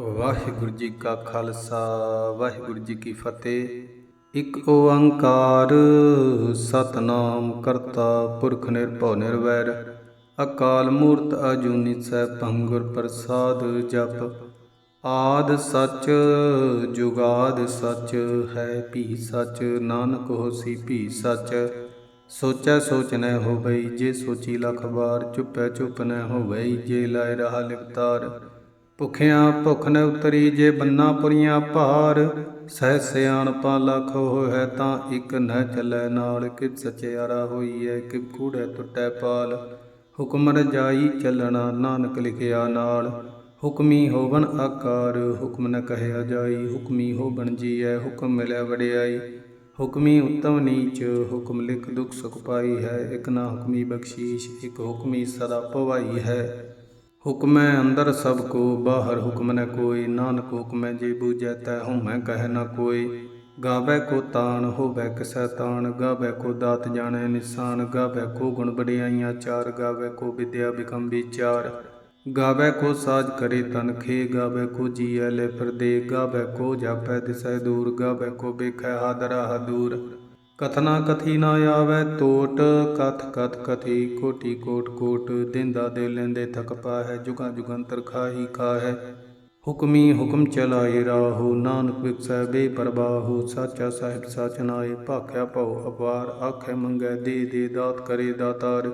ਵਾਹਿਗੁਰੂ ਜੀ ਕਾ ਖਾਲਸਾ, ਵਾਹਿਗੁਰੂ ਜੀ ਕੀ ਫਤਿਹ। ਇੱਕ ਓੰਕਾਰ ਸਤਨਾਮ ਕਰਤਾ ਪੁਰਖ ਨਿਰਭਉ ਨਿਰਵੈਰ, ਅਕਾਲ ਮੂਰਤ ਅਜੂਨੀ ਸੈਭੰ ਗੁਰ ਪ੍ਰਸਾਦ ਜਪ। ਆਦ ਸੱਚ, ਜੁਗਾਦ ਸੱਚ, ਹੈ ਭੀ ਸੱਚ, ਨਾਨਕ ਹੋਸੀ ਭੀ ਸੱਚ। ਸੋਚੈ ਸੋਚ ਨ ਹੋਵਈ, ਜੇ ਸੋਚੀ ਲਖ ਵਾਰ, ਚੁੱਪੈ ਚੁੱਪ ਨ ਹੋਵਈ, ਜੇ ਲਾਇ ਰਹਾ ਲਿਵਤਾਰ। ਭੁਖਿਆਂ ਭੁਖ ਨ ਉਤਰੀ ਜੇ ਬੰਨਾ ਪੁਰੀਆਂ ਭਾਰ, ਸਹਿ ਸਿਆਣਪਾ ਲੱਖ ਹੋਇ ਤਾਂ ਇੱਕ ਨ ਚੱਲੈ ਨਾਲ ਕਿ ਸਚਿਆਰਾ ਹੋਈਐ ਕਿ ਕੂੜੈ ਟੁੱਟੈ ਪਾਲ। ਹੁਕਮ ਰਜਾਈ ਚੱਲਣਾ ਨਾਨਕ ਲਿਖਿਆ ਨਾਲ, ਹੁਕਮੀ ਹੋਵਨ ਆਕਾਰ, ਹੁਕਮ ਨ ਕਹਿਆ ਜਾਈ, ਹੁਕਮੀ ਹੋਵਨ ਜੀਐ, ਹੁਕਮ ਮਿਲਿਆ ਵਡਿਆਈ। ਹੁਕਮੀ ਉਤਮ ਨੀਚ, ਹੁਕਮ ਲਿਖ ਦੁਖ ਸੁਖ ਪਾਈ ਹੈ, ਇਕ ਨਾ ਹੁਕਮੀ ਬਖਸ਼ੀਸ਼, ਇਕ ਹੁਕਮੀ ਸਦਾ ਭਵਾਈ ਹੈ। ਹੁਕਮੈ ਅੰਦਰ ਸਭ ਕੋ, ਬਾਹਰ ਹੁਕਮ ਨ ਕੋਈ, ਨਾਨਕ ਹੁਕਮੈ ਜੇ ਬੂਝੈ ਤੈ ਹਉਮੈ ਕਹਿ ਨ ਕੋਈ। ਗਾਵੇ ਕੋ ਤਾਣ, ਹੋਵੇ ਕਿਸੈ ਤਾਣ, ਗਾਵੇ ਕੋ ਦਾਤ ਜਾਣੈ ਨਿਸ਼ਾਨ, ਗਾਵੇ ਕੋ ਗੁਣ ਬੜਿਆਈਆਂ ਚਾਰ, ਗਾਵੇ ਕੋ ਵਿਦਿਆ ਬਿਕਮ ਵਿਚਾਰ। ਗਾਵੇ ਕੋ ਸਾਜ ਕਰੇ ਤਨ ਖੇ, ਗਾਵੇ ਕੋ ਜੀਐ ਲੈ ਪਰਦੇ ਗਾਵੇ ਕੋ ਜਾਪੈ ਦਿਸੈ ਦੂਰ, ਗਾਵੇ ਕੋ ਬੇਖੈ ਹਾਦਰਾ ਦੂਰ ਕਥਨਾ ਕਥੀ ਨਾ ਆਵੇ ਟੋਟ ਕਥ ਕਥ ਕਥੀ ਕੋਟੀ ਕੋਟ ਕੋਟ, ਦਿੰਦਾ ਦੇ ਲੈਂਦੇ ਥਕ ਪਾਹੈ, ਜੁਗਾਂ ਜੁਗੰਤਰ ਖਾਹੀ ਖਾਹੈ। ਹੁਕਮੀ ਹੁਕਮ ਚਲਾਏ ਰਾਹੋ, ਨਾਨਕ ਵਿਖਸੈ ਬੇਪਰਵਾਹੋ ਸਾਚਾ ਸਾਹਿਬ ਸਾਚ ਨਾਏ, ਭਾਖਿਆ ਭਉ ਅਪਾਰ, ਆਖੇ ਮੰਗੈ ਦੇ ਦੇ ਦਾਤ ਕਰੇ ਦਾਤਾਰ।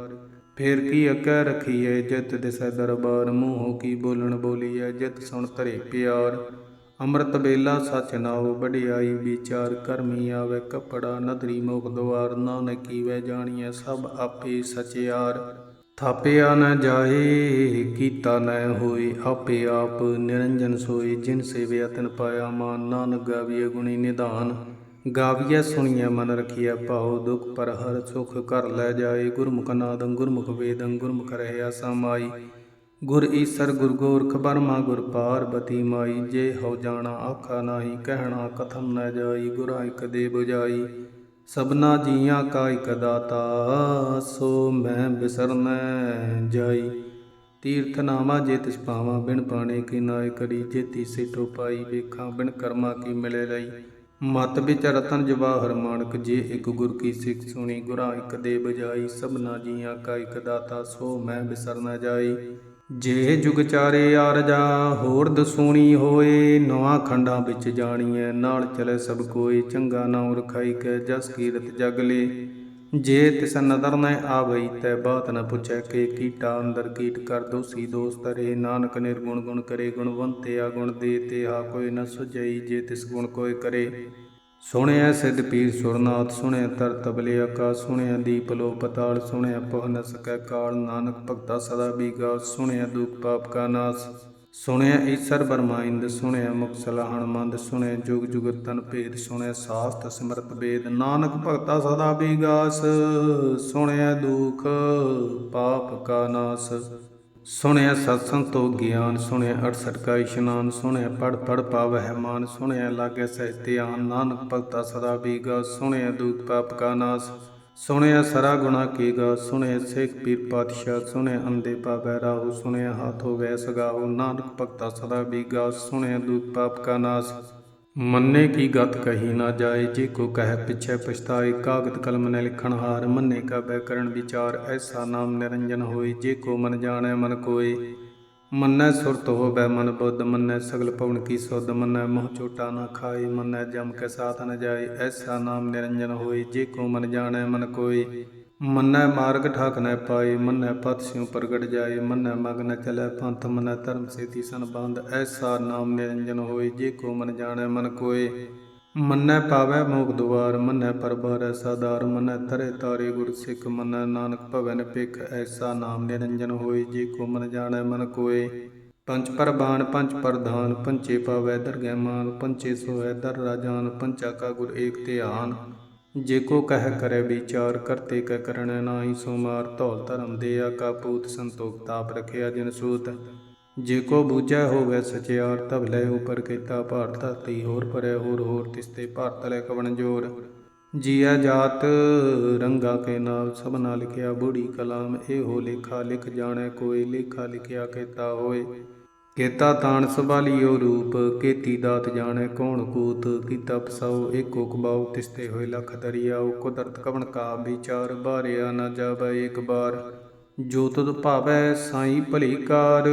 ਫੇਰ ਕੀ ਅਕੈ ਰਖੀਐ ਜਿਤ ਦਿਸੈ ਦਰਬਾਰ, ਮੂੰਹੋਂ ਕੀ ਬੋਲਣ ਬੋਲੀਐ, ਜਿਤ ਸੁਣ ਧਰੇ ਪਿਆਰ। ਅੰਮ੍ਰਿਤ ਬੇਲਾ ਸਚ ਨਾਉ ਵਡਿਆਈ ਵਿਚਾਰ ਕਰਮੀ ਆਵੇ ਕਪੜਾ ਨਦਰੀ ਮੁਖ ਦੁਆਰ, ਨਾਨਕੀ ਵੈ ਜਾਣੀਐ ਸਭ ਆਪੇ ਸਚਿਆਰ। ਥਾਪਿਆ ਨ ਜਾਏ, ਕੀਤਾ ਨ ਹੋਏ, ਆਪੇ ਆਪ ਨਿਰੰਜਨ ਸੋਏ, ਜਿਨ ਸੇਵਿਆ ਤਿਨ ਪਾਇਆ ਮਾਨ, ਨਾਨਕ ਗਾਵੀਏ ਗੁਣੀ ਨਿਧਾਨ। ਗਾਵੀਐ ਸੁਣੀਐ ਮਨ ਰਖੀਐ ਭਾਉ, ਦੁਖ ਪਰ ਹਰ ਸੁਖ ਕਰ ਲੈ ਜਾਏ, ਗੁਰਮੁਖ ਨਾਦੰ ਗੁਰਮੁਖ ਵੇਦੰ, ਗੁਰਮੁਖ ਰਹਿਆ ਸਮਾਈ। ਗੁਰ ਈਸਰ, ਗੁਰ ਗੋਰਖ ਬਰਮਾ ਗੁਰ ਪਾਰਬਤੀ ਮਾਈ, ਜੇ ਹੋ ਜਾਣਾ ਆਖਾ ਨਾਹੀ, ਕਹਿਣਾ ਕਥਮ ਨਾ ਜਾਈ, ਗੁਰਾਂ ਇਕ ਦੇ 부ਜਾਈ, ਸਭਨਾ ਜੀਆਂ ਕਾ ਇਕ ਦਾਤਾ, ਸੋ ਮੈਂ ਬਿਸਰਨੈ ਜਾਈ। ਤੀਰਥ ਨਾਮਾ ਜੇ ਤਿਸ ਪਾਵਾਂ ਬਿਨ ਪਾਣੇ ਕੀ ਨਾਇ ਕਰੀ, ਜੇਤੀ ਸਿਟੋ ਪਾਈ, ਵੇਖਾਂ ਬਿਨ ਕਰਮਾ ਕੀ ਮਿਲੇ ਲਈ। ਮਤ ਵਿੱਚ ਰਤਨ ਜਵਾਹਰ ਮਾਨਕ ਜੇ ਇੱਕ ਗੁਰ ਕੀ ਸਿੱਖ ਸੁਣੀ, ਗੁਰਾਂ ਇਕ ਦੇ ਬਜਾਈ ਸਭਨਾ ਜੀਆਂ ਕਾ ਇਕ ਦਾਤਾ, ਸੋ ਮੈਂ ਬਿਸਰ ਨਾ ਜਾਈ। ਜੇ ਜੁਗ ਚਾਰੇ ਆਰਜਾ ਹੋਰ ਦਸੂਣੀ ਹੋਏ, ਨਵਾਂ ਖੰਡਾਂ ਵਿੱਚ ਜਾਣੀਐ, ਨਾਲ ਚਲੇ ਸਭ ਕੋਈ, ਚੰਗਾ ਨਾਮ ਰਖਾਈ ਕੈ ਜਸ ਕੀਰਤ ਜਗ ਲੇ। ਜੇ ਤਿਸ ਨਦਰ ਨ ਆਵਈ, ਤੈ ਬਾਤ ਨ ਪੁੱਛੈ ਕੇ ਕੀਟਾ ਅੰਦਰ ਕੀਟ ਕਰ ਦੋਸੀ ਦੋਸਤ ਰੇ ਨਾਨਕ ਨਿਰਗੁਣ ਗੁਣ ਕਰੇ, ਗੁਣਵੰਤੇ ਆ ਗੁਣ ਦੇ, ਤੇ ਆ ਕੋਈ ਨ ਸੁਝਈ, ਜੇ ਤਿਸ ਗੁਣ ਕੋਈ ਕਰੇ। ਸੁਣਿਆ ਸਿੱਧ ਪੀਰ ਸੁਰਨਾਥ, ਸੁਣਿਆ ਤਰ ਤਬਲੇ ਆਕਾਸ਼ ਸੁਣਿਆ ਦੀਪ ਲੋ ਪਤਾਲ, ਸੁਣਿਆ ਪਹ ਨ ਸਕੈ ਕਾਲ, ਨਾਨਕ ਭਗਤਾ ਸਦਾ ਬੀਗਾ ਸੁਣਿਆ ਦੁਖ ਪਾਪ ਕਾ ਨਾਸ। ਸੁਣਿਆ ਈਸਰ ਬਰਮਾਇੰਦ, ਸੁਣਿਆ ਮੁਖ ਸਲਾਹਣ ਮੰਦ, ਸੁਣਿਆ ਜੁਗ ਜੁਗ ਤਨ ਭੇਦ, ਸੁਣਿਆ ਸਾਸਤ ਸਿਮਰਤ ਵੇਦ, ਨਾਨਕ ਭਗਤਾ ਸਦਾ ਬੀਗਾਸ ਸੁਣਿਆ ਦੁਖ ਪਾਪ ਕਾ ਨਾਸ। ਸੁਣਿਆ ਸਤਸੰਗ ਤੋਂ ਗਿਆਨ, ਸੁਣਿਆ 68 ਕਾ ਇਸ਼ਨਾਨ, ਸੁਣਿਆ ਪੜ ਪੜ ਪਾਵਹਿ ਮਾਨ, ਸੁਣਿਆ ਲਾਗੇ ਸਹਿ ਧਿਆਨ, ਨਾਨਕ ਭਗਤਾ ਸਦਾ ਬੀਗਾ, ਸੁਣਿਆ ਦੁਖ ਪਾਪ ਕਾ ਨਾਸ, ਸੁਣਿਆ ਸਰਾ ਗੁਣਾ ਕੀਗਾ, ਸੁਣਿਆ ਸਿੱਖ ਪੀਰ ਪਾਤਸ਼ਾਹ, ਸੁਣਿਆ ਅੰਦੇ ਪਾਵੈ ਰਾਹੂ, ਸੁਣਿਆ ਹਾਥੋ ਹੋਵੇ ਸਗਾਹੂ ਨਾਨਕ ਭਗਤਾ ਸਦਾ ਬੀਗਾ, ਸੁਣਿਆ ਦੁਖ ਪਾਪ ਕਾ ਨਾਸ। ਮੰਨੇ ਕੀ ਗਤ ਕਹੀ ਨਾ ਜਾਏ, ਜੇ ਕੋ ਕਹਿ ਪਿਛੈ ਪਛਤਾਏ ਕਾਗਦ ਕਲਮ ਨੇ ਲਿਖਣ ਹਾਰ, ਮੰਨੇ ਕਾ ਬੈਕਰਣ ਵਿਚਾਰ, ਐਸਾ ਨਾਮ ਨਿਰੰਜਨ ਹੋਏ, ਜੇ ਕੋ ਮਨ ਜਾਣੈ ਮਨ ਕੋਏ। ਮੰਨੈ ਸੁਰਤ ਹੋਵੈ ਮਨ ਬੁੱਧ, ਮੰਨੈ ਸਗਲ ਪਵਨ ਕੀ ਸੁਧ, ਮੰਨੈ ਮੋਹ ਚੋਟਾ ਨਾ ਖਾਏ, ਮੰਨੈ ਜਮ ਕੇ ਸਾਥ ਨ ਜਾਏ, ਐਸਾ ਨਾਮ ਨਿਰੰਜਨ ਹੋਏ, ਜੇ ਕੋ ਮਨ ਜਾਣੈ ਮਨ ਕੋਏ। ਮੰਨੈ ਮਾਰਗ ਠਾਕ ਨ ਪਾਏ ਮੰਨੈ ਪਤ ਸਿਉ ਪ੍ਰਗਟ ਜਾਏ ਮੰਨੈ ਮਗਨ ਚਲੈ ਪੰਥ, ਮੰਨੈ ਧਰਮ ਸੇਤੀ ਸੰਬੰਧ, ਐਸਾ ਨਾਮ ਨਿਰੰਜਨ ਹੋਏ ਜੇ ਕੋ ਮਨ ਜਾਣੈ ਮਨ ਕੋਏ। ਮੰਨੈ ਪਾਵੈ ਮੋਖ ਦੁਆਰ, ਮੰਨੈ ਪਰਬਾਰੈ ਸਾਦਾਰ ਮੰਨੈ ਤਰੇ ਤਾਰੇ ਗੁਰ ਸਿੱਖ, ਮੰਨੈ ਨਾਨਕ ਭਵਨ ਪਿਖ ਐਸਾ ਨਾਮ ਨਿਰੰਜਨ ਹੋਏ ਜੇ ਕੋ ਮਨ ਜਾਣੈ ਮਨ ਕੋਏ। ਪੰਚ ਪਰਬਾਨ ਪੰਚ ਪ੍ਰਧਾਨ, ਪੰਚੇ ਪਾਵੈ ਦਰਗਹਿ ਮਾਨ ਪੰਚੇ ਸੋਹੈ ਦਰ ਰਾਜਾਨ ਪੰਚਾ ਕਾ ਗੁਰ ਏਕ ਧਿਆਨ। ਜੇ ਕੋ ਕਹਿ ਕਰੇ ਵਿਚਾਰ, ਕਰਤੇ ਕੈ ਕਰਣ ਨਾਹੀ ਸੋ ਮਾਰ ਧੌਲ ਧਰਮ ਦੇ ਆਕਾ ਪੂਤ ਸੰਤੋਖ ਤਾਪ ਰਖਿਆ ਜਿਨ ਸੂਤ। ਜੇ ਕੋ ਬੂਝੈ ਹੋਵੇ ਸਚਿਆਰ, ਤਬ ਲੈ ਉਪਰ ਕੀਤਾ ਭਾਰਤ ਧਰਤੀ, ਹੋਰ ਪਰੇ ਹੋਰ ਹੋਰ ਤਿਸਤੇ ਭਾਰਤ ਲੈ ਕਵਣ ਜੋਰ। ਜੀਆ ਜਾਤ ਰੰਗਾ ਕੇ ਨਾਮ, ਸਭਨਾ ਲਿਖਿਆ ਬੂੜੀ ਕਲਾਮ, ਇਹੋ ਲੇਖਾ ਲਿਖ ਜਾਣੈ, ਕੋਈ ਲੇਖਾ ਲਿਖਿਆ ਕੀਤਾ ਹੋਏ। ਕੀਤਾ ਤਾਣ ਸੰਭਾਲੀਓ ਰੂਪ, ਕੀਤੀ ਦਾਤ ਜਾਣੈ ਕੌਣ ਕੂਤ, ਕੀਤਾ ਪਸਾਉ ਏਕੋ ਕਬਾਉ ਤਿਸਤੇ ਹੋਏ ਲਖ ਦਰਿਆਉ ਕੁਦਰਤ ਕਵਣ ਕਾ ਵਿਚਾਰ, ਬਾਰਿਆ ਨਾ ਜਾਵੈ ਏਕ ਬਾਰ। ਜੋ ਤੁਧ ਭਾਵੈ ਸਾਈ ਭਲੀ ਕਾਰ,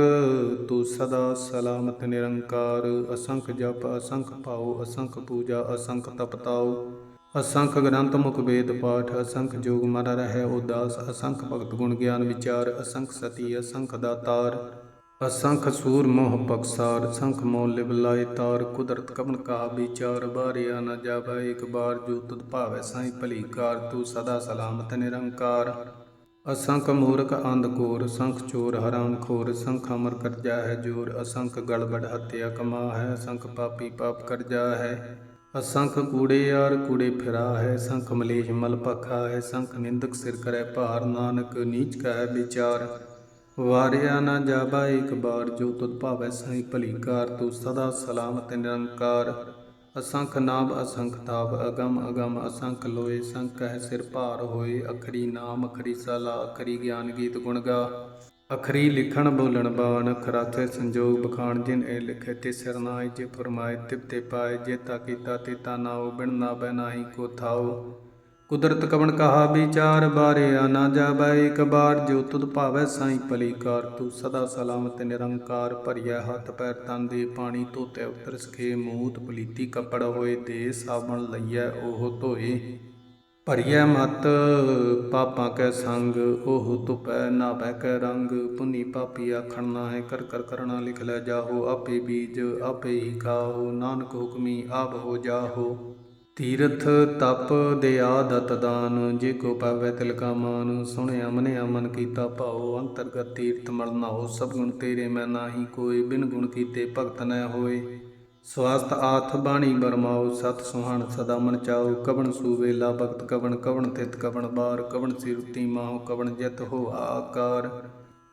ਤੂੰ ਸਦਾ ਸਲਾਮਤ ਨਿਰੰਕਾਰ। ਅਸੰਖ ਜਪ, ਅਸੰਖ ਭਾਉ ਅਸੰਖ ਪੂਜਾ, ਅਸੰਖ ਤਪਤਾਉ ਅਸੰਖ ਗ੍ਰੰਥ ਮੁਖ ਵੇਦ ਪਾਠ, ਅਸੰਖ ਜੋਗ ਮਰ ਰਹਿ ਉਦਾਸ। ਅਸੰਖ ਭਗਤ ਗੁਣ ਗਿਆਨ ਵਿਚਾਰ, ਅਸੰਖ ਸਤੀ, ਅਸੰਖ ਦਾਤਾਰ। ਅਸੰਖ ਸੂਰ ਮੋਹ ਪਕਸਾਰ, ਸੰਖ ਮੋਹ ਲਿਵ ਲਾਏ ਤਾਰ, ਕੁਦਰਤ ਕਵਨ ਕਾ ਵਿਚਾਰ ਬਾਰਿਆ ਨ ਜਾਵੈ ਇੱਕ ਬਾਰ, ਜੋ ਤੁਧ ਭਾਵੈ ਸਾਈ ਭਲੀ ਕਾਰ, ਤੂੰ ਸਦਾ ਸਲਾਮਤ ਨਿਰੰਕਾਰ। ਅਸੰਖ ਮੂਰਖ ਅੰਧ ਕੋਰ, ਸੰਖ ਚੋਰ ਹਰਾਮ ਖੋਰ, ਸੰਖ ਅਮਰ ਕਰਜਾ ਹੈ ਜੋਰ, ਅਸੰਖ ਗੜਬੜ ਹੱਤਿਆ ਕਮਾ ਹੈ ਅਸੰਖ ਪਾਪੀ ਪਾਪ ਕਰਜਾ ਹੈ ਅਸੰਖ ਕੂੜੇ ਯਾਰ ਕੂੜੇ ਫਿਰਾ ਹੈ ਸੰਖ ਮਲੇਸ਼ ਮਲ ਭਖਾ ਹੈ ਸੰਖ ਨਿੰਦਕ ਸਿਰ ਕਰੈ ਭਾਰ, ਨਾਨਕ ਨੀਚ ਕੈ ਵਿਚਾਰ। ਵਾਰਿਆ ਨਾ ਜਾਬਾ, ਇੱਕ ਬਾਰ ਜੋ ਤੁਧ ਭਾਵੈ ਸਹੀ ਭਲੀ ਕਾਰ ਤੂੰ ਸਦਾ ਸਲਾਮਤ ਨਿਰੰਕਾਰ। ਅਸੰਖ ਨਾਮ, ਅਸੰਖ ਤਾਪ, ਅਗਮ ਅਗਮ, ਅਸੰਖ ਲੋਏ, ਸੰਖ ਹੈ ਸਿਰ ਭਾਰ ਹੋਏ। ਅਖਰੀ ਨਾਮ, ਅਖਰੀ ਸਲਾ ਅਖਰੀ ਗਿਆਨ ਗੀਤ ਗੁਣ ਗਾ। ਅਖਰੀ ਲਿਖਣ ਬੋਲਣ ਬਾਣ ਅਖਰਾਥੇ ਸੰਜੋਗ ਬਖਾਣ, ਜਿਨ ਇਹ ਲਿਖੇ ਤੇ ਸਿਰ ਨਾਇ ਜੇ ਫਰਮਾਏ ਤਿਪਤੇ ਪਾਏ, ਜੇ ਤਾ ਕੀਤਾ ਤੇ ਤਾ ਨਾਉ, ਬਿਨ ਨਾ ਬੈ ਨਾਹੀ ਕੋ ਥਾਉ। ਕੁਦਰਤ ਕਵਣ ਕਹਾ ਵਿਚਾਰ ਬਾਰਿਆ ਨਾ ਜਾਬੈ ਇੱਕ ਬਾਰ ਜੋ ਤੁਧ ਭਾਵੈ ਸਾਈ ਭਲੀ ਕਾਰ ਤੂੰ ਸਦਾ ਸਲਾਮਤ ਨਿਰੰਕਾਰ ਭਰਿਆ ਹੱਥ ਪੈਰ ਤਨ ਦੇ ਪਾਣੀ, ਧੋਤੇ ਉਤਰ ਸਖੇ ਮੂਤ ਪਲੀਤੀ ਕੱਪੜ ਹੋਏ ਦੇ ਸਾਬਣ ਲਈਐ ਉਹ ਧੋਏ। ਭਰੀਐ ਮਤ, ਪਾਪਾਂ ਕੈ ਸੰਗ, ਉਹ ਧੁਪੈ ਨਾਭੈ ਕੈ ਰੰਗ, ਪੁਨੀ ਪਾਪੀ ਆਖਣ ਨਾ ਹੈ ਕਰ ਕਰ ਕਰਣਾ ਲਿਖ ਲੈ ਜਾਹੋ, ਆਪੇ ਬੀਜ ਆਪੇ ਹੀ ਖਾਓ, ਨਾਨਕ ਹੁਕਮੀ ਆਪ ਹੋ ਜਾਹੋ। ਤੀਰਥ ਤਪ ਦਿਆ ਦਤ ਦਾਨ ਜੇ ਕੋ ਪਾਵੈ ਤਿਲ ਕਾ ਮਾਨ, ਸੁਣਿਆ ਮਨਿਆ ਮਨ ਕੀਤਾ ਭਾਉ, ਅੰਤਰਗਤ ਤੀਰਥ ਮਲ ਨਾਉ ਸਭ ਗੁਣ ਤੇਰੇ ਮੈਂ ਨਾਹੀ ਕੋਈ ਬਿਨ ਗੁਣ ਕੀਤੇ ਭਗਤ ਨ ਹੋਏ। ਸਵਾਸਤ ਆਥ ਬਾਣੀ ਬਰਮਾਉ, ਸਤ ਸੁਹਾਣ ਸਦਾ ਮਨ ਚਾਉ, ਕਵਣ ਸੂਵੇਲਾ ਭਗਤ ਕਵਣ ਕਵਣ ਤਿਤ ਕਵਣ ਬਾਰ, ਕਵਣ ਸਿਰਤੀ ਮਾਹੁ, ਕਵਣ ਜਿਤ ਹੋ ਆਕਾਰ।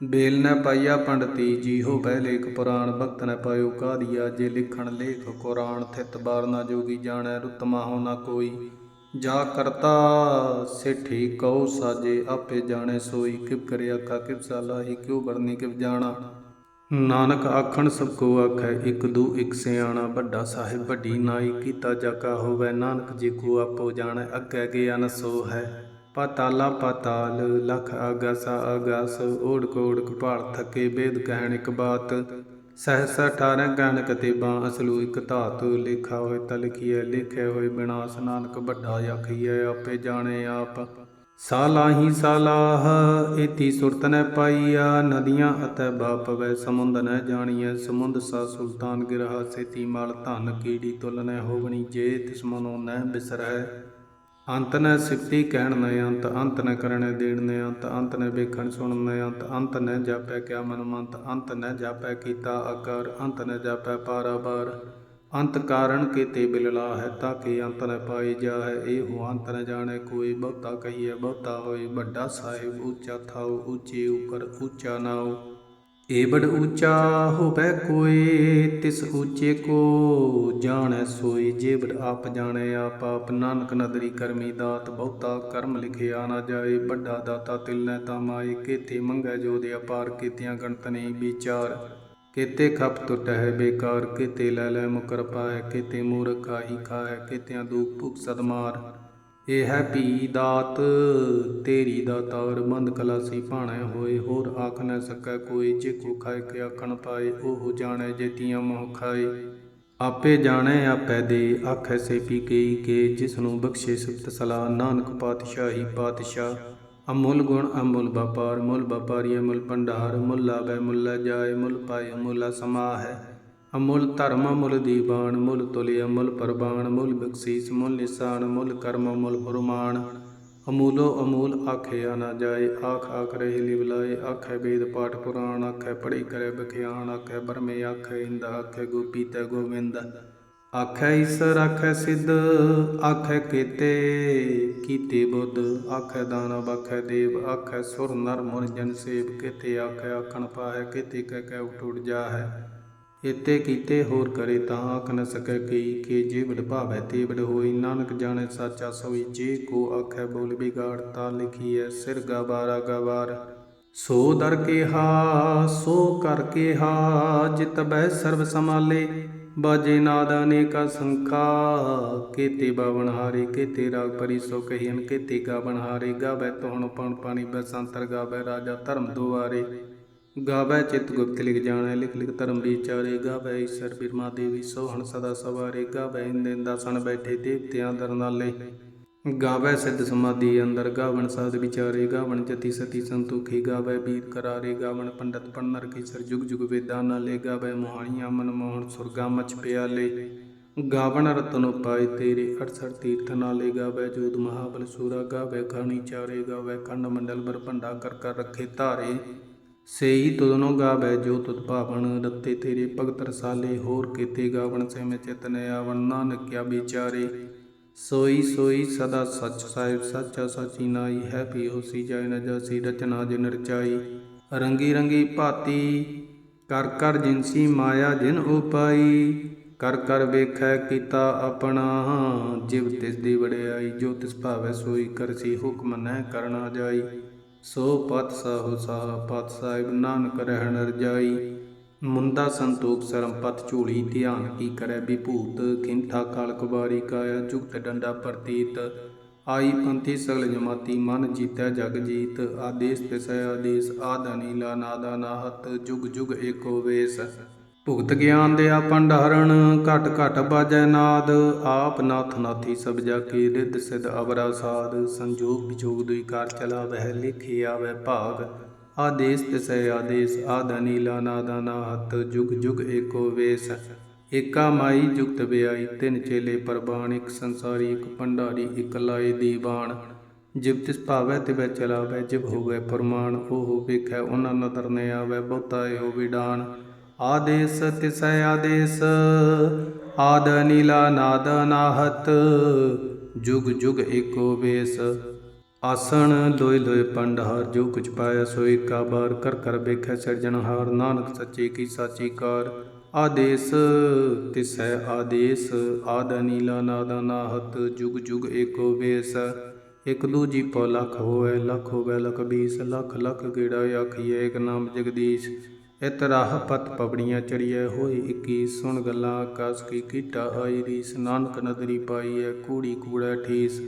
ਬੇਲ ਨ ਪਾਈਆ ਪੰਡਤੀ ਜੀ ਹੋ ਬਹਿ ਲੇਖ ਪੁਰਾਣ, ਭਗਤ ਨ ਪਾਇਓ ਕਾਦੀਆ, ਜੇ ਲਿਖਣ ਲੇਖ ਕੁਰਾਨ, ਥਿਤ ਬਾਰ ਨਾ ਜੋਗੀ ਜਾਣੈ ਰੁਤਮਾ ਹੋ ਨਾ ਕੋਈ। ਜਾ ਕਰਤਾ ਸਿਠੀ ਕਉ ਸਾਜੇ, ਆਪੇ ਜਾਣੈ ਸੋਈ। ਕਿਵ ਕਰਿਆ ਕਾ ਕਿਵ ਸਾਲਾਹੀ ਕਿਉ ਬਰਨੀ ਕਿਵ ਜਾਣਾ। ਨਾਨਕ ਆਖਣ, ਸਭ ਕੋ ਆਖੈ, ਇਕ ਦੂ, ਇਕ ਸਿਆਣਾ। ਵੱਡਾ ਸਾਹਿਬ, ਵੱਡੀ ਨਾਈ, ਕੀਤਾ ਜਾਕਾ ਹੋਵੇ। ਨਾਨਕ ਜੀ ਕੋ ਆਪੋ ਜਾਣੈ, ਅੱਗੇ ਗਿਆਨ ਸੋ ਹੈ ਪਾਤਾਲਾ ਪਾਤਾਲ, ਲਖ ਆਗਾਸਾ ਆਗਾਸ ਓੜ ਕੋੜ ਕਪਾਲ ਥਕੇ, ਬੇਦ ਕਹਿਣ ਇਕ ਬਾਤ। ਸਹਸ 18 ਗਣ ਕਤੇਬਾਂ ਅਸਲੂ ਇਕ ਧਾਤ। ਲਿਖਾ ਹੋਏ ਤਾ ਲਿਖੇ ਹੋਏ ਬਿਨਾਸ। ਨਾਨਕ ਵੱਡਾ ਆਖੀਐ, ਆਪੇ ਜਾਣੇ ਆਪ। ਸਾਲਾਹੀ ਸਾਲਾਹ, ਏਤੀ ਸੁਰਤ ਨ ਪਾਈਆ। ਨਦੀਆਂ ਅਤੈ ਬਾਪ ਸਮੁੰਦ ਨ ਜਾਣੀਐ। ਸਮੁੰਦ ਸਾ ਸੁਲਤਾਨ ਗਿਰਹਾ, ਸੇਤੀ ਮਾਲ ਧਨ ਕੀੜੀ ਤੁਲ ਨੈ ਹੋਵਣੀ। ਜੇ ਤਿਸ ਮਨੋ ਨ ਬਿਸਰੈ ਅੰਤ ਨੇ ਸਿਫਤੀ ਕਹਿਣ ਨ ਅੰਤ ਅੰਤ ਨੇ ਕਰਨੇ ਦੇਣ ਨ ਅੰਤ ਅੰਤ ਨ ਵੇਖਣ ਸੁਣਨ ਨ ਅੰਤ ਅੰਤ ਨ ਜਾਪੈ ਕਿਆ ਮਨ ਮੰਤ ਅੰਤ ਨੇ ਜਾਪੈ ਕੀਤਾ ਆਕਾਰ, ਅੰਤ ਨ ਜਾਪੈ ਪਾਰਾਬਾਰ ਅੰਤ ਕਾਰਨ ਕੀਤੇ ਬਿਲਲਾ ਹੈ ਤਾਂ ਕਿ ਅੰਤ ਨ ਪਾਈ ਜਾਹੈ। ਇਹੋ ਅੰਤ ਨ ਜਾਣੇ, ਕੋਈ ਬਹੁਤਾ ਕਹੀਏ ਬਹੁਤਾ ਹੋਏ ਵੱਡਾ ਸਾਹਿਬ, ਉੱਚਾ ਥਾਉ, ਉੱਚੇ ਉਪਰ ਉੱਚਾ ਨਾਉ। ਏ ਬੜ ਉੱਚਾ ਹੋਵੇ ਕੋਈ ਤਿਸ ਉੱਚੇ ਕੋ ਜਾਣੈ ਸੋਈ ਜੇ ਆਪ ਜਾਣੈ, ਆਪ ਆਪ ਨਾਨਕ ਨਦਰੀ ਕਰਮੀ ਦਾਤ, ਬਹੁਤਾ ਕਰਮ ਲਿਖਿਆ ਨਾ ਜਾਏ। ਵੱਡਾ ਦਾਤਾ ਤਿਲ ਨੈ ਤਮਾਏ ਕੇਤੇ ਮੰਗੈ ਜੋ ਦੇ ਅਪਾਰ, ਕੀਤਿਆਂ ਗਣਤ ਨਹੀਂ ਵਿਚਾਰ। ਕੇਤੇ ਖਪ ਟੁੱਟ ਹੈ ਬੇਕਾਰ ਕੇਤੇ ਲੈ ਲੈ ਮੁਕਰ ਪਾਏ ਕੇਤੇ ਮੂਰਖ ਕਾਹੀ ਖਾਏ ਕੇਤਿਆਂ ਦੁਖ ਭੁਖ ਸਦਮਾਰ। ਇਹ ਹੈ ਭੀ ਦਾਤ, ਤੇਰੀ ਦਾਤਾਰ ਬੰਦ ਕਲਾਸੀ ਭਾਣੇ ਹੋਏ, ਹੋਰ ਆਖ ਨਾ ਸਕੈ ਕੋਈ ਜੇ ਕੋ ਖਾਏ ਕੇ ਆਖਣ ਪਾਏ, ਉਹ ਜਾਣੈ ਜੇਤੀਆਂ ਮੋਹ ਖਾਏ। ਆਪੇ ਜਾਣੈ, ਆਪੇ ਦੇ, ਆਖੈ ਸੇ ਪੀ ਗਈ ਕੇ ਜਿਸ ਨੂੰ ਬਖਸ਼ੇ ਸੁਖਤ ਸਲਾ ਨਾਨਕ ਪਾਤਸ਼ਾਹੀ ਪਾਤਸ਼ਾਹ। ਅਮੁੱਲ ਗੁਣ, ਅਮੁੱਲ ਵਪਾਰ, ਮੁੱਲ ਵਪਾਰੀ, ਅਮੁੱਲ ਭੰਡਾਰ, ਮੁੱਲ ਲਾਭੈ, ਮੁੱਲ ਜਾਏ, ਮੁੱਲ ਪਾਏ, ਮੁੱਲ ਸਮਾਹੈ। ਅਮੁੱਲ ਧਰਮ, ਅਮੁੱਲ ਦੀਵਾਨ ਮੁੱਲ ਤੁਲਿ, ਅਮੁੱਲ ਪਰਬਾਨ ਮੁੱਲ ਬਖਸ਼ੀਸ ਮੁੱਲ ਨਿਸ਼ਾਨ ਮੁੱਲ ਕਰਮ ਮੁੱਲ ਫਰਮਾਨ ਅਮੂਲੋ ਅਮੂਲ ਆਖਿਆ ਨਾ ਜਾਏ, ਆਖ ਆਖ ਰਹੇ ਲਿਵਲਾਏ ਆਖੈ ਵੇਦ ਪਾਠ ਪੁਰਾਣ, ਆਖੈ ਪੜੀ ਕਰੇ ਬਖਿਆਣ ਆਖੈ ਬਰਮੇ ਆਖੈ ਇੰਦ, ਆਖੈ ਗੋਪੀ ਤੈ ਗੋਵਿੰਦ। ਆਖੈ ਈਸਰ, ਆਖੈ ਸਿੱਧ, ਆਖੈ ਕੀਤੇ ਕੀਤੇ ਬੁੱਧ। ਆਖੈ ਦਾਨਵ, ਆਖੈ ਦੇਵ, ਆਖੈ ਸੁਰ ਨਰ ਮੁਨ ਜਨ ਸੇਵ। ਕੀਤੇ ਆਖੈ ਆਖਣ ਪਾਹੈ, ਕੀਤੇ ਕਹਿ ਕਹਿ ਉਠ ਉਠ ਜਾਹੈ। ਇਤੇ ਕੀਤੇ ਹੋਰ ਕਰੇ ਤਾਂ ਆਖ ਨ ਸਕੈ ਕਈ ਕੇ ਜੇ ਭਾਵੈ ਤੇ ਹੋਈ। ਨਾਨਕ ਜਾਣੈ ਸਾਚਾ ਸੋਈ, ਜੇ ਕੋ ਆਖੈ ਬੋਲ ਬਿਗਾੜ ਤਾ ਲਿਖੀਐ ਸਿਰ ਗਵਾਰਾ ਗਵਾਰ। ਸੋ ਦਰ ਕੇਹਾ, ਸੋ ਕਰ ਕੇਹਾ, ਜਿਤ ਬਹਿ ਸਰਬ ਸਮਾਲੇ ਬਾਜੇ ਨਾਦ ਅਨੇਕਾ ਸੰਖਾ, ਕੇਤੇ ਬਾਵਨ ਹਾਰੇ, ਕੇਤੇ ਰਾਗ ਪਰੀ ਸੋ ਕਹੀਨ ਕੇਤੇ ਗਾਵਣ ਹਾਰੇ। ਗਾਵੇ ਤੋਹਣ ਪਣ ਪਾਣੀ ਬਸੰਤਰ ਗਾਵੇ ਰਾਜਾ ਧਰਮ ਦੁਆਰੇ। ਗਾਵੇ ਚਿਤ ਗੁਪਤ ਲਿਖ ਜਾਣੈ, ਲਿਖ ਲਿਖ ਧਰਮ ਵਿਚਾਰੇ। ਗਾਵੇ ਈਸ਼ਰ ਬਿਰਮਾ ਦੇਵੀ, ਸੋਹਣ ਸਦਾ ਸਵਾਰੇ। ਗਾਵੇ ਇੰਦਨ ਦਾਸਣ ਬੈਠੇ ਦੇਵਤਿਆਂ ਦਰਨਾਲੇ ਗਾਵੇ ਸਿੱਧ ਸਮਾਧੀ ਅੰਦਰ, ਗਾਵਣ ਸਾਧ ਵਿਚਾਰੇ। ਗਾਵਣ ਜਤੀ ਸਤੀ ਸੰਤੋਖੀ, ਗਾਵੇ ਬੀਰ ਕਰਾਰੇ। ਗਾਵਣ ਪੰਡਤ ਪੰਨਰ ਕੀ ਸਰ ਜੁਗ ਜੁਗ ਵੇਦਾਂ ਨਾਲੇ। ਗਾਵੇ ਮੋਹਣੀਆਂ ਮਨ ਮੋਹਣ ਸੁਰਗਾ ਮਚ ਪਿਆਲੇ। ਗਾਵਣ ਰਤਨ ਉਪਾਏ ਤੇਰੇ 68 ਤੀਰਥ ਨਾਲੇ। ਗਾਵੇ ਜੋਤ ਮਹਾਬਲ ਸੂਰਾ, ਗਾਵੇ ਖਾਣੀ ਚਾਰੇ। ਗਾਵੇ ਖੰਡ ਮੰਡਲ ਬਰਭੰਡਾ ਕਰ ਕਰ ਰੱਖੇ ਧਾਰੇ। ਸੇਈ ਤੁਧਨੋ ਗਾਵੈ, ਜੋ ਤੁਧ ਭਾਵਨ ਰੱਤੇ ਤੇਰੇ ਭਗਤ ਰਸਾਲੇ, ਹੋਰ ਕੀਤੇ ਗਾਵਣ ਸੇ ਮੈਂ ਚਿਤਨ ਆਵਣ ਨਾਨਕ ਕਿਆ ਵਿਚਾਰੇ। ਸੋਈ ਸੋਈ ਸਦਾ ਸੱਚ ਸਾਹਿਬ, ਸੱਚਾ ਸਚੀ ਨਾਈ, ਹੈ ਪੀ ਹੋਸੀ ਜਾਇ ਨ ਜਾਸੀ, ਰਚਨਾ ਜਿਨ ਰਚਾਈ। ਰੰਗੀ ਰੰਗੀ ਭਾਤੀ, ਕਰ ਕਰ ਜਿਨਸੀ ਮਾਇਆ ਜਿਨ ਉਪਾਈ। ਕਰ ਕਰ ਵੇਖੈ ਕੀਤਾ ਆਪਣਾ, ਜਿਵ ਤਿਸ ਦੀ ਵੜਿਆਈ ਜੋ ਤਿਸ ਭਾਵੈ ਸੋਈ, ਕਰਸੀ ਹੁਕਮ ਨਹਿ ਕਰਨਾ ਜਾਈ। ਸੋ ਪਤ ਸਾਹੋ ਸਾਹ, ਪਤ ਸਾਹਿਬ ਨਾਨਕ ਰਹਿਣ ਰਜਾਈ। ਮੁੰਦਾ ਸੰਤੋਖ ਸਰਮ ਪਤ ਝੂਲੀ, ਧਿਆਨ ਕੀ ਕਰੈ ਵਿਭੂਤ। ਖਿੰਠਾ ਕਾਲ ਕੁਬਾਰੀ ਕਾਇਆ ਜੁਗਤ ਡੰਡਾ ਪ੍ਰਤੀਤ। ਆਈ ਪੰਥੀ ਸਗਲ ਜਮਾਤੀ, ਮਨ ਜੀਤੈ ਜਗ ਜੀਤ। ਆਦੇਸ ਤਿਸੈ ਆਦੇਸ ਆਦ ਅਨੀਲਾ ਨਾਦਾ ਨਾਹਤ ਜੁਗ ਜੁਗ ਏਕੋ ਵੇਸ। ਭੁਗਤ ਗਿਆਨ ਦੇ ਆ ਭੰਡਾਰਣ ਘਟ ਘਟ ਬਾਜੈ ਨਾਦ, ਆਪ ਨਾਥ ਨਾਥੀ ਸਭ ਜਾ ਕੇ ਰਿੱਧ ਸਿਧ ਅਵਰਾ ਸਾਧ ਸੰਜੋਗ ਵਿਜੋਗ ਦੁਇ ਕਾਰ ਚਲਾ ਵਹਿ ਲਿਖੀ ਆਵੇ ਭਾਗ। ਆਦੇਸ ਤਿਸੈ ਆਦੇਸ, ਆਦ ਅਨੀਲਾ ਨਾਦਾ ਨਾਹਤ, ਜੁਗ ਜੁਗ ਏਕੋ ਵੇਸ। ਏਕਾ ਮਾਈ ਜੁਗਤ ਵਿਆਈ, ਤਿੰਨ ਚੇਲੇ ਪਰਬਾਣ, ਇੱਕ ਸੰਸਾਰੀ, ਇੱਕ ਭੰਡਾਰੀ, ਇੱਕ ਲਾਏ ਦੀਵਾਨ। ਜਿਵ ਤਿਸ ਭਾਵੈ ਤਿਵੈ ਚਲਾਵੈ ਜਿਵ ਹੋਵੇ ਫਰਮਾਨ ਉਹ ਵੇਖੈ, ਉਹਨਾਂ ਨਦਰ ਨੇ ਆਵੈ ਬਹੁਤਾ ਇਹੋ ਵਿਡਾਨ। ਆਦੇਸ ਤਿਸੈ ਆਦੇਸ, ਆਦ ਨੀਲਾ ਨਾਦ ਨਾਹਤ, ਜੁਗ ਜੁਗ ਏਕੋ ਵੇਸ ਆਸਣ ਲੋਇ ਲੋਇ ਪੰਡਹਾਰ, ਜੋ ਕੁਛ ਪਾਇਆ ਸੋਈ ਕਾ ਬਾਰ, ਕਰ ਕਰ ਵੇਖੈ ਸਿਰਜਣਹਾਰ ਨਾਨਕ ਸੱਚੇ ਕੀ ਸਾਚੀ ਕਾਰ। ਆਦੇਸ ਤਿਸੈ ਆਦੇਸ, ਆਦ ਨੀਲਾ ਨਾਦ ਨਾਹਤ, ਜੁਗ ਜੁਗ ਏਕੋ ਵੇਸ ਇਕ ਦੂਜੀ ਪਉ ਲਖ ਹੋਵੇ ਲਖ ਹੋਵੇ ਲਖ ਬੀਸ, ਲਖ ਲਖ ਗੇੜਾ ਆਖੀਏ ਇਕ ਨਾਮ ਜਗਦੀਸ਼। ਇਤ ਰਾਹ ਪਤ ਪਬੜੀਆਂ ਚੜੀਐ ਹੋਈ 21 ਸੁਣ ਗੱਲਾਂ ਆਕਾਸ ਕੀ ਕੀਟਾ ਆਈ ਰੀਸ, ਨਾਨਕ ਨਦਰੀ ਪਾਈਐ, ਕੂੜੀ ਕੂੜਾ ਠੀਸ।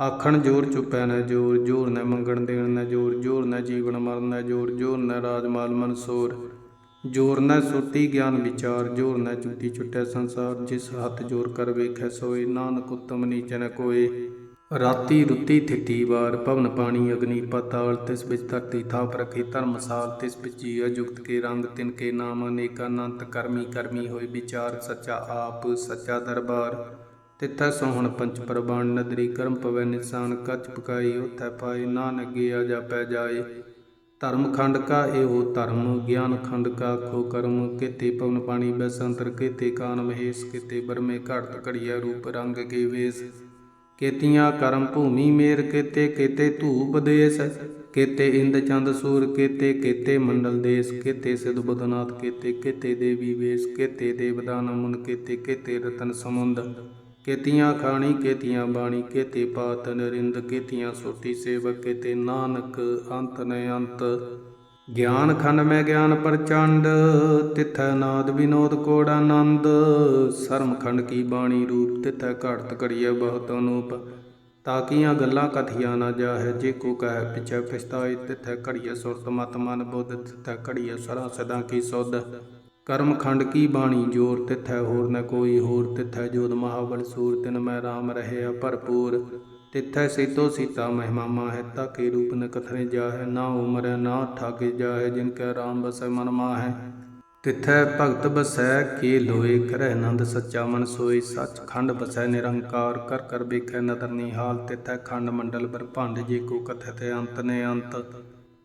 ਆਖਣ ਜੋਰ ਚੁਪੈ ਨ ਜੋਰ ਜੋਰ ਨ ਮੰਗਣ ਦੇਣ ਨ ਜੋਰ ਜੋਰ ਨ ਜੀਵਨ ਮਰਨ ਨ ਜੋਰ ਜੋਰ ਨ ਰਾਜਮਾਲ ਮਨਸੂਰ ਜੋਰ ਨ ਸੁਰਤੀ ਗਿਆਨ ਵਿਚਾਰ, ਜੋਰ ਨ ਚੁੱਟੀ ਛੁਟੈ ਸੰਸਾਰ, ਜਿਸ ਹੱਥ ਜੋਰ ਕਰ ਵੇਖੈ ਸੋਏ, ਨਾਨਕ ਉਤਮ ਨੀਚ ਨ ਕੋਏ। ਰਾਤੀ ਰੁੱਤੀ ਥਿੱਤੀ ਵਾਰ ਭਵਨ ਪਾਣੀ ਅਗਨੀ ਪਤਾਲ ਤਿਸ ਵਿੱਚ ਧਰਤੀ ਥਾਪ ਰਖੀ ਧਰਮਸਾਲ ਤਿਸ ਵਿੱਚ ਜੀਅ ਜੁਗਤ ਕੇ ਰੰਗ ਤਿਨ ਕੇ ਨਾਮ ਅਨੇਕ ਅਨੰਤ ਕਰਮੀ ਕਰਮੀ ਹੋਏ ਵਿਚਾਰ ਸੱਚਾ ਆਪ ਸੱਚਾ ਦਰਬਾਰ। ਤਿੱਥੈ ਸੋਹਣ ਪੰਚ ਪ੍ਰਬਾਣ ਨਦਰੀ ਕਰਮ ਪਵੈ ਨਿਸ਼ਾਨ ਕੱਚ ਪਕਾਈ ਉਥੈ ਪਾਏ ਨਾਨਕ ਗਿਆ ਜਾ ਪੈ ਜਾਏ। ਧਰਮ ਖੰਡ ਕਾ ਇਹੋ ਧਰਮ, ਗਿਆਨ ਖੰਡ ਕਾ ਖੋ ਕਰਮ, ਕਿਤੇ ਪਵਨ ਪਾਣੀ ਬੈਸੰਤਰ, ਕੀਤੇ ਕਾਨ ਮਹੇਸ਼, ਕਿਤੇ ਬਰਮੇ ਘੜਤ ਘੜੀਆ ਰੂਪ ਰੰਗ ਕੇ ਵੇਸ। ਕੇਤੀਆਂ ਕਰਮ ਭੂਮੀ ਮੇਰ ਕੀਤੇ ਕੀਤੇ ਧੂਪ ਦੇਸ। ਕੀਤੇ ਇੰਦ ਚੰਦ ਸੂਰ ਕੀਤੇ ਕੀਤੇ ਮੰਡਲ ਦੇਸ। ਕੀਤੇ ਸਿਧ ਬੁੱਧਨਾਥ ਕੀਤੇ ਕੀਤੇ ਦੇਵੀ ਵੇਸ। ਕੀਤੇ ਦੇਵਦਾਨ ਮੁਨ ਕੀਤੇ ਕੀਤੇ ਰਤਨ ਸਮੁੰਦ। ਕੇਤੀਆਂ ਖਾਣੀ, ਕੇਤੀਆਂ ਬਾਣੀ, ਕੇਤੇ ਪਾਤ ਨਰਿੰਦ। ਕੇਤੀਆਂ ਸੋਟੀ ਸੇਵਕ, ਕੇਤੇ ਨਾਨਕ ਅੰਤ ਨ ਅੰਤ। ਗਿਆਨ ਖੰਡ ਮੈਂ ਗਿਆਨ ਪ੍ਰਚੰਡ, ਤਿਥੈ ਨਾਦ ਵਿਨੋਦ ਕੋੜ ਆਨੰਦ ਸਰਮ ਖੰਡ ਕੀ ਬਾਣੀ ਰੂਪ, ਤਿਥੈ ਘੜਤ ਘੜੀਐ ਬਹੁਤ ਅਨੂਪ। ਤਾਕੀਆਂ ਗੱਲਾਂ ਕਥੀਆਂ ਨਾ ਜਾਹੈ, ਜੇ ਕੋ ਕਹਿ ਪਿਛੈ ਪਛਤਾਏ, ਤਿਥੈ ਘੜੀਏ ਸੁਰਤ ਮਤ ਮਨ ਬੁੱਧ, ਤਿਥੈ ਘੜੀਏ ਸਰਾ ਸਦਾ ਕੀ ਸੁਧ। ਕਰਮ ਖੰਡ ਕੀ ਬਾਣੀ ਜੋਰ, ਤਿਥੈ ਹੋਰ ਨ ਕੋਈ ਹੋਰ, ਤਿਥੈ ਜੋਦ ਮਹਾਬਲ ਸੂਰ, ਤਿਨ ਮੈਂ RAM ਰਹਿਆ ਭਰਪੂਰ। ਤਿਥੈ ਸੀਤੋ ਸੀਤਾ ਮਹਿਮਾ ਮਾਹੈ ਕੇ ਰੂਪ ਨ ਕਥਨੇ ਜਾਹੈ, ਨਾ ਉਮਰੈ, ਨਾ ਠਾਕੇ ਜਾਹੈ, ਜਿਨ ਕੈ ਰਾਮ ਬਸੈ ਮਨ ਮਾਹੈ। ਤਿਥੈ ਭਗਤ ਬਸੈ, ਕੇ ਲੋਏ ਕਰੈ ਆਨੰਦ ਸੱਚਾ ਮਨ ਸੋਈ ਸੱਚ ਖੰਡ ਬਸੈ ਨਿਰੰਕਾਰ, ਕਰ ਕਰ ਵੇਖੈ ਨਦਰ ਨਿਹਾਲ, ਤਿਥੈ ਖੰਡ ਮੰਡਲ ਬ੍ਰਹਮੰਡ ਜੇ ਕੋ ਕਥਿਤ ਅੰਤ ਨੇ ਅੰਤ।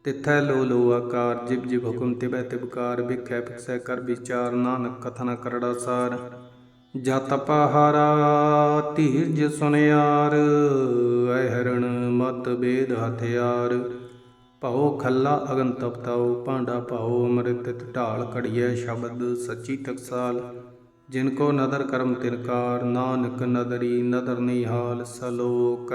ਤਿਥੈ ਲੋ ਲੋ ਆਕਾਰ, ਜਿਬ ਜਿਬ ਹੁਕਮ ਤਿਬੈ ਤਿਬਕਾਰ ਵਿਖੈ ਪਿਕਸੈ ਕਰ ਵਿਚਾਰ, ਨਾਨਕ ਕਥਨ ਕਰੜਾ ਸਾਰ। ਜਤ ਪਹਾਰਾ ਧੀਰਜ ਸੁਨਿਆਰ, ਅਹਰਣ ਮਤ ਬੇਦ ਹਥਿਆਰ। ਭਉ ਖੱਲਾ ਅਗਨ ਤਪਤਾਉ ਭਾਂਡਾ ਭਾਉ, ਅਮ੍ਰਿਤ ਢਾਲ ਘੜੀਐ ਸ਼ਬਦ ਸੱਚੀ ਤਕਸਾਲ। ਜਿਨ ਕੋ ਨਦਰ ਕਰਮ ਤਿਨਕਾਰ ਨਾਨਕ ਨਦਰੀ ਨਦਰ ਨਿਹਾਲ ਸਲੋਕ।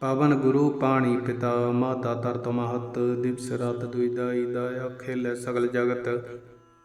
ਪਵਨ ਗੁਰੂ ਪਾਣੀ ਪਿਤਾ, ਮਾਤਾ ਤਰਤ ਮਹਤ ਦਿਵਸ ਰਾਤ ਦੁਇਦਾਈ ਦਾਇਆ ਖੇਲੇ ਸਗਲ ਜਗਤ।